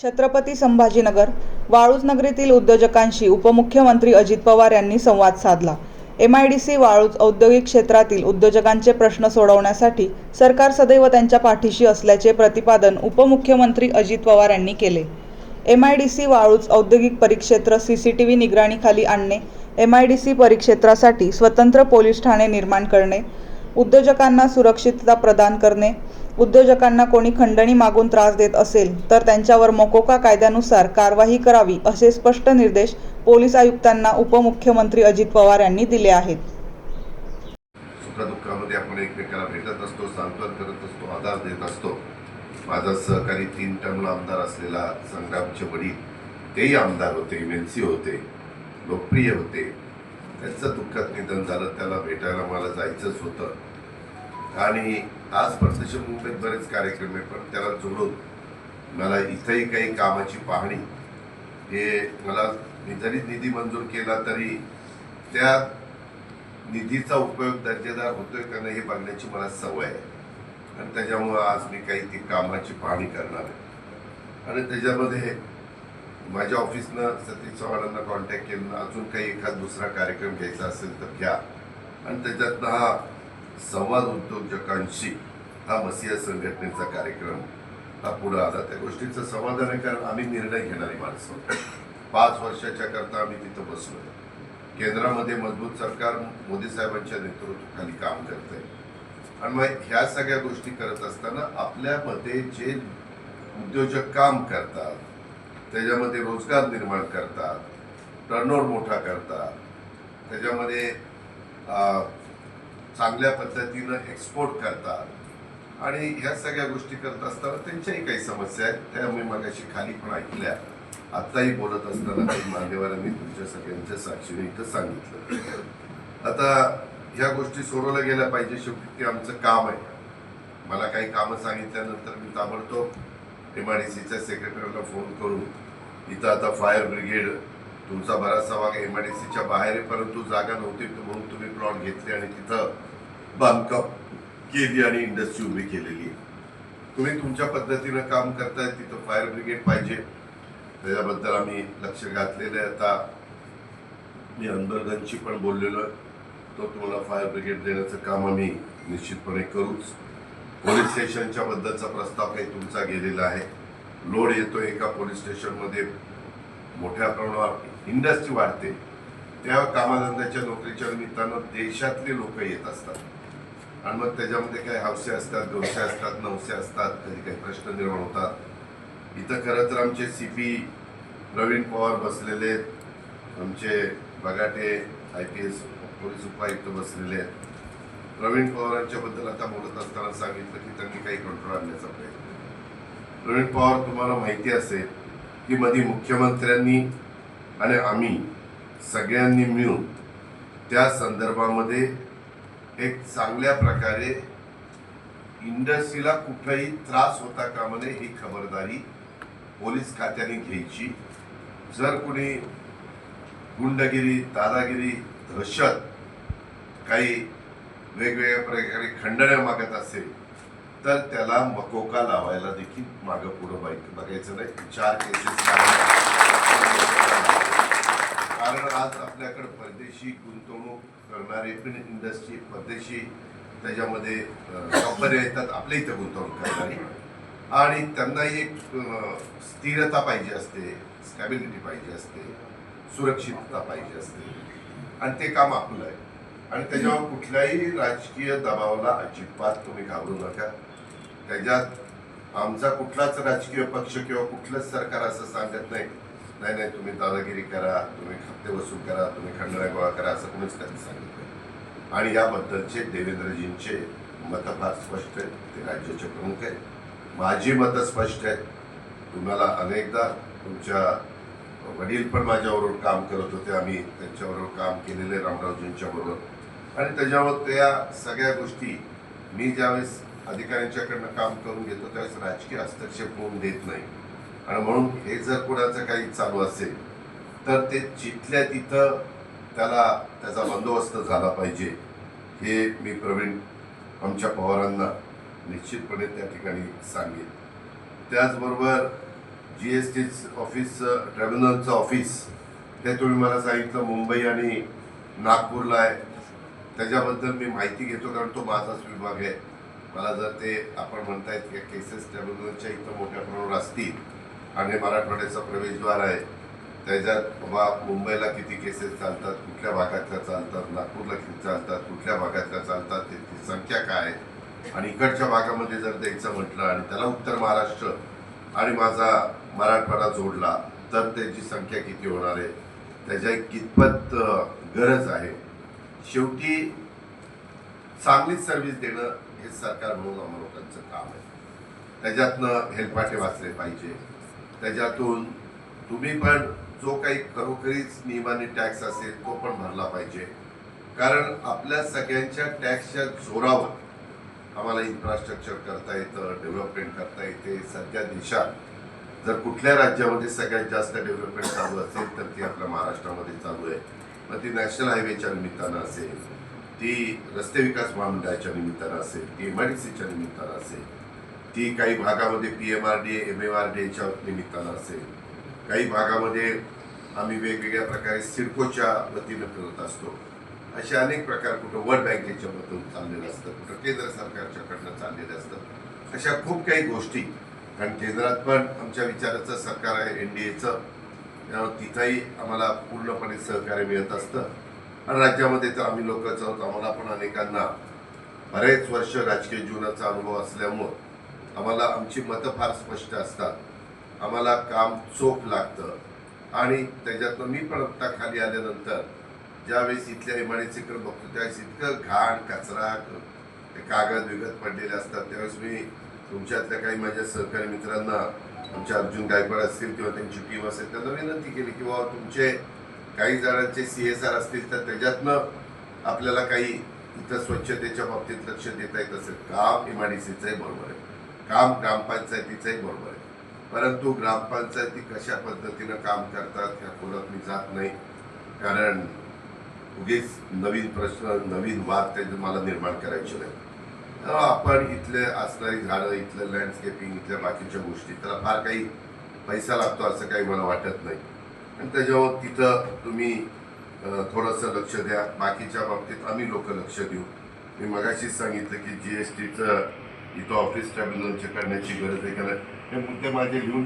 छत्रपती संभाजीनगर वाळूज नगरीतील उद्योजकांशी उपमुख्यमंत्री अजित पवार यांनी संवाद साधला. एमआयडीसी वाळूज औद्योगिक क्षेत्रातील उद्योजकांचे प्रश्न सोडवण्यासाठी सरकार सदैव त्यांच्या पाठीशी असल्याचे प्रतिपादन उपमुख्यमंत्री अजित पवार यांनी केले. एमआयडीसी वाळूज औद्योगिक परिक्षेत्र सीसीटीव्ही निगराणीखाली आणणे एमआयडीसी परिक्षेत्रासाठी स्वतंत्र पोलीस ठाणे निर्माण करणे उद्योजकांना सुरक्षितता प्रदान करणे उद्योजकांना कोणी खंडणी मागून त्रास देत असेल तर त्यांच्यावर मोकोका कायद्यानुसार कारवाई करावी असे स्पष्ट निर्देश पोलीस आयुक्तांना उपमुख्यमंत्री अजित पवार यांनी दिले आहेत. सुखदुःखामध्ये आपण एकमेकाला भेटत असतो सांत्वन करत असतो आधार देत असतो. माझा सहकारी तीन टर्मला आमदार असलेला संग्रामचे वडील तेही आमदार होते एम एल सी होते लोकप्रिय होते. त्यांचं दुःखात निधन झालं त्याला भेटायला मला जायचंच होतं. आणि आज प्रत्यक्ष मुंबईत बरेच कार्यक्रम आहे पण त्याला जोडून मला इथंही काही कामाची पाहणी हे मला मी जरी निधी मंजूर केला तरी त्या निधीचा उपयोग दर्जेदार होतोय का नाही हे बघण्याची मला सवय आहे. आणि त्याच्यामुळं आज मी काही ती कामाची पाहणी करणार आहे. आणि त्याच्यामध्ये माझ्या ऑफिसनं सतीश चव्हाणांना कॉन्टॅक्ट केलं अजून काही एखाद दुसरा कार्यक्रम घ्यायचा असेल तर घ्या. आणि त्याच्यातनं हा संवाद उद्योजकांशी हा मसिया संघटनेचा कार्यक्रम. हा पुढं आला त्या गोष्टीचं समाधान आहे कारण आम्ही निर्णय घेणारी माणसं. पाच वर्षाच्या करता आम्ही तिथं बसलो केंद्रामध्ये मजबूत सरकार मोदी साहेबांच्या नेतृत्वाखाली काम करत आहे आणि मग ह्या सगळ्या गोष्टी करत असताना आपल्यामध्ये जे उद्योजक काम करतात त्याच्यामध्ये रोजगार निर्माण करतात टर्नओव्हर मोठा करतात त्याच्यामध्ये चांगल्या पद्धतीनं एक्सपोर्ट करतात. आणि ह्या सगळ्या गोष्टी करत असताना त्यांच्याही काही समस्या आहेत. त्या मी मगाशी खाली पण ऐकल्या. आत्ताही बोलत असताना काही मान्यवरांनी तुमच्या सगळ्यांच्या साक्षीने इथं सांगितलं. आता ह्या गोष्टी सोडवल्या गेल्या पाहिजे शेवटी ते आमचं काम आहे. मला काही कामं सांगितल्यानंतर मी ताबडतोब एम आय डी सीच्या सेक्रेटरीला फोन करून इथं आता फायर ब्रिगेड तुमचा बराचसा भाग एम आय डी सीच्या बाहेर आहे परंतु जागा नव्हती म्हणून तुम्ही प्लॉट घेतले आणि तिथं बांधकाम केली आणि इंडस्ट्री उभी केलेली आहे. तुम्ही तुमच्या पद्धतीनं काम करताय तिथं फायर ब्रिगेड पाहिजे. त्याच्याबद्दल आम्ही लक्ष घातलेलं आहे. आता मी अनबरगनची पण बोललेलो आहे. तो तुम्हाला फायर ब्रिगेड देण्याचं काम आम्ही निश्चितपणे करूच. पोलीस स्टेशनच्या बद्दलचा प्रस्ताव काही तुमचा गेलेला आहे. लोड येतो एका पोलीस स्टेशनमध्ये. मोठ्या प्रमाणावर इंडस्ट्री वाढते. त्या कामाधंद्याच्या नोकरीच्या निमित्तानं देशातले लोक येत असतात. आणि मग त्याच्यामध्ये काही हौसे असतात दोनशे असतात नऊशे असतात कधी काही प्रश्न निर्माण होतात. इथं खरं तर आमचे सी पी प्रवीण पवार बसलेले आहेत. आमचे Bagate I P S police उपायुक्त बसलेले आहेत. प्रवीण पवारांच्याबद्दल आता बोलत असताना सांगितलं की त्यांनी काही कंट्रोल आणण्याचा प्रयत्न प्रवीण पवार तुम्हाला माहिती असेल की मध्ये मुख्यमंत्र्यांनी आणि आम्ही सगळ्यांनी मिळून त्या संदर्भामध्ये एक चांगल्या प्रकारे इंडस्ट्रीला कुठलाही त्रास होता का म्हणे ही खबरदारी पोलीस खात्याने घ्यायची. जर कुणी गुंडगिरी दादागिरी दहशत काही वेगवेगळ्या प्रकारे खंडण्या मागत असेल तर त्याला मकोका लावायला देखील मागं पुढं बाईक बघायचं नाही. चार केसेस कारण आज आपल्याकडे परदेशी गुंतवणूक करणारे पण इंडस्ट्री परदेशी त्याच्यामध्ये कंपन्या येतात आपल्या इथं गुंतवणूक करणारी. आणि त्यांनाही एक स्थिरता पाहिजे असते स्टॅबिलिटी पाहिजे असते सुरक्षितता पाहिजे असते. आणि ते काम आपलं आहे. आणि त्याच्यावर कुठल्याही राजकीय दबावाला अजिबात तुम्ही घाबरू नका. त्याच्यात आमचा कुठलाच राजकीय पक्ष किंवा कुठलंच सरकार असं सांगत नाही. नाही नाही तुम्ही दादागिरी करा तुम्ही हप्ते वसूल करा तुम्ही खंडण्या गोळा करा असं कोणीच त्यांनी सांगितलं आणि याबद्दलचे देवेंद्रजींचे मतं फार स्पष्ट आहेत. ते राज्याचे प्रमुख आहेत. माझी मतं स्पष्ट आहेत तुम्हाला अनेकदा तुमच्या वडील पण माझ्याबरोबर काम करत होते. आम्ही त्यांच्याबरोबर काम केलेले रामरावजींच्या बरोबर. आणि त्याच्यावर त्या सगळ्या गोष्टी मी ज्यावेळेस अधिकाऱ्यांच्याकडनं काम करून घेतो त्यावेळेस राजकीय हस्तक्षेप होऊन देत नाही. आणि म्हणून हे जर कोणाचं काही चालू असेल तर ते जिथल्या तिथं त्याला त्याचा बंदोबस्त झाला पाहिजे. हे मी प्रवीण आमच्या पवारांना निश्चितपणे त्या ठिकाणी सांगेन. त्याचबरोबर जी एस टी ऑफिस ट्रिब्युनलचं ऑफिस ते तुम्ही मला सांगितलं मुंबई आणि नागपूरला आहे. त्याच्याबद्दल मी माहिती घेतो कारण तो माझाच विभाग आहे. मला जर ते आपण म्हणतायत की केसेस ट्रिब्युनलच्या इथं मोठ्या प्रमाणावर असतील आणि मराठवाड्याचा प्रवेशद्वार आहे. त्याच्यात बाबा मुंबईला किती केसेस चालतात कुठल्या भागातल्या चालतात नागपूरला किती चालतात कुठल्या भागातल्या चालतात त्याची संख्या काय आहे? आणि इकडच्या भागामध्ये जर द्यायचं म्हटलं आणि त्याला उत्तर महाराष्ट्र आणि माझा मराठवाडा जोडला तर त्याची संख्या किती होणार आहे? त्याच्या कितपत गरज आहे. शेवटी चांगलीच सर्व्हिस देणं हे सरकार म्हणून आम्हा लोकांचं काम आहे. त्याच्यातनं हेलपाटे वाचले पाहिजे. त्याच्यातून तुम्ही पण जो काही खरोखरीच नियमाने टॅक्स असेल तो पण भरला पाहिजे. कारण आपल्या सगळ्यांच्या टॅक्सच्या जोरावर आम्हाला इन्फ्रास्ट्रक्चर करता येतं डेव्हलपमेंट करता येते. सध्या देशात जर कुठल्या राज्यामध्ये सगळ्यात जास्त डेव्हलपमेंट चालू असेल तर ती आपल्या महाराष्ट्रामध्ये चालू आहे. मग ती नॅशनल हायवेच्या निमित्तानं असेल ती रस्ते विकास महामंडळाच्या निमित्तानं असेल ती एम आय डी सीच्या निमित्तानं असेल ती काही भागामध्ये P M R D M M R डीच्या निमित्तानं असेल. काही भागामध्ये आम्ही वेगवेगळ्या प्रकारे सिडकोच्या वतीनं करत असतो. असे अनेक प्रकार कुठं वर्ल्ड बँकेच्या मधून चाललेलं असतं कुठं केंद्र सरकारच्याकडनं चाललेलं असतं अशा खूप काही गोष्टी. कारण केंद्रात पण आमच्या विचाराचं सरकार आहे एन डी एचं तिथंही आम्हाला पूर्णपणे सहकार्य मिळत असतं. आणि राज्यामध्ये तर आम्ही लोकच आहोत. आम्हाला पण अनेकांना बरेच वर्ष राजकीय जीवनाचा अनुभव असल्यामुळं आम्हाला आमची मतं फार स्पष्ट असतात. आम्हाला काम चोख लागतं. आणि त्याच्यातनं मी पण आत्ता खाली आल्यानंतर ज्यावेळेस इथल्या इमारतीकडे बघतो त्यावेळेस इतकं घाण कचरा ते कागद विगत पडलेले असतात. त्यावेळेस मी तुमच्यातल्या काही माझ्या सहकारी मित्रांना आमच्या अर्जुन गायकवाड असतील किंवा त्यांची टीम असेल त्यांना विनंती केली की बाबा तुमचे काही जणांचे सी एस आर असतील तर त्याच्यातनं आपल्याला काही इथं स्वच्छतेच्या बाबतीत लक्ष देता येत असेल. काम एम बरोबर आहे. काम ग्रामपंचायतीचंही बरोबर आहे. परंतु ग्रामपंचायती कशा पद्धतीनं काम करतात ह्या खोलात मी जात नाही. कारण उगीच नवीन प्रश्न नवीन वाद त्याचे मला निर्माण करायचे नाही आपण इथले असणारी झाडं इथलं लँडस्केपिंग इथल्या बाकीच्या गोष्टी त्याला फार काही पैसा लागतो असं काही मला वाटत नाही. आणि त्याच्यावर तिथं तुम्ही थोडंसं लक्ष द्या. बाकीच्या बाबतीत आम्ही लोक लक्ष देऊ. मी मगाशीच सांगितलं की जी एस टीचं इथं ऑफिस ट्रिब्युनलचे करण्याची गरज आहे. कारण हे मुद्दे माझे लिहून